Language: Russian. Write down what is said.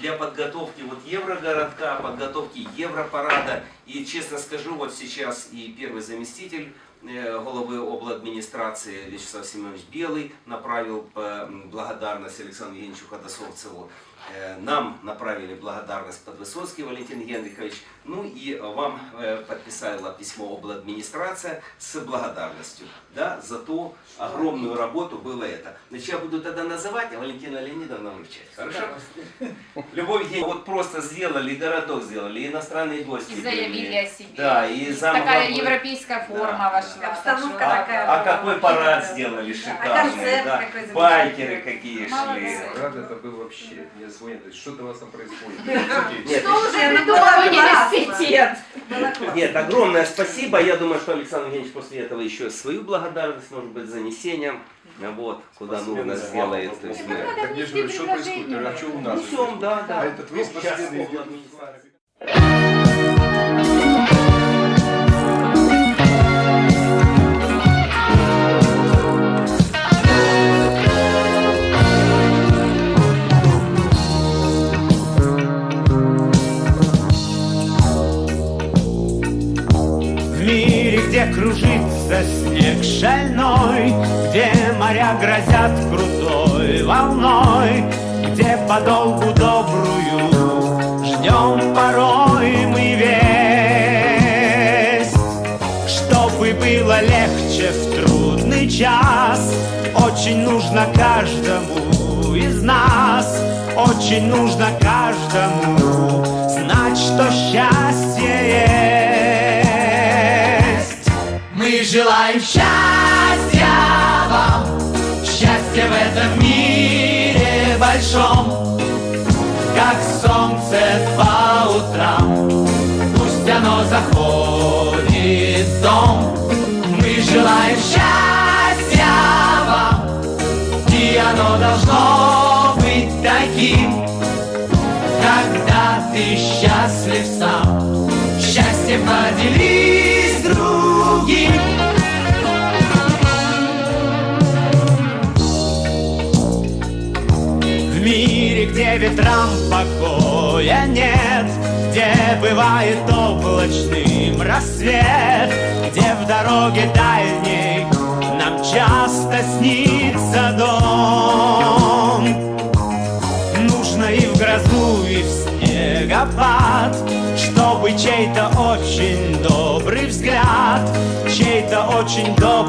для подготовки вот Еврогородка, подготовки Европарада. И честно скажу, вот сейчас и первый заместитель головы обладминистрации Вячеслав Семенович Белый направил благодарность Александру Евгеньевичу Ходосовцеву. Нам направили благодарность Подвысоцкий Валентин Генрихович. Ну и вам подписала письмо обладминистрация с благодарностью да, за ту огромную работу было это. Значит, я буду тогда называть, а Валентина Леонидовна вручать. Хорошо? Любовь Евгеньевна, вот просто сделали, городок сделали, иностранные гости. И заявили были. о себе. Да, и зам Такая европейская форма Да, вошла. Обстановка что- такая. А какой парад Да. сделали Да, а шикарный, концерт да. Байкеры какие шли. Молодцы. Рад это был вообще. Мне звонят, что-то у вас там происходит. Нет, Что уже Это придумал университет. Нет, огромное спасибо. Я думаю, что Александр Евгеньевич после этого еще свою благодарность, может быть, занесением. Вот, куда нужно да, сделает. То есть мы- я же говорю, что происходит? А что у нас? Несем, да, да. А этот вы мире, где кружится снег шальной, Где моря грозят крутой волной, Где подолгу добрую ждем порой мы весть. Чтобы было легче в трудный час, Очень нужно каждому из нас, Очень нужно каждому Мы желаем счастья вам, счастья в этом мире большом, как солнце по утрам, пусть оно заходит в дом. Мы желаем счастья вам, и оно должно быть таким, когда ты счастлив ветрам покоя нет, Где бывает облачным рассвет, Где в дороге дальней нам часто снится дом. Нужно и в грозу, и в снегопад, Чтобы чей-то очень добрый взгляд, Чей-то очень добрый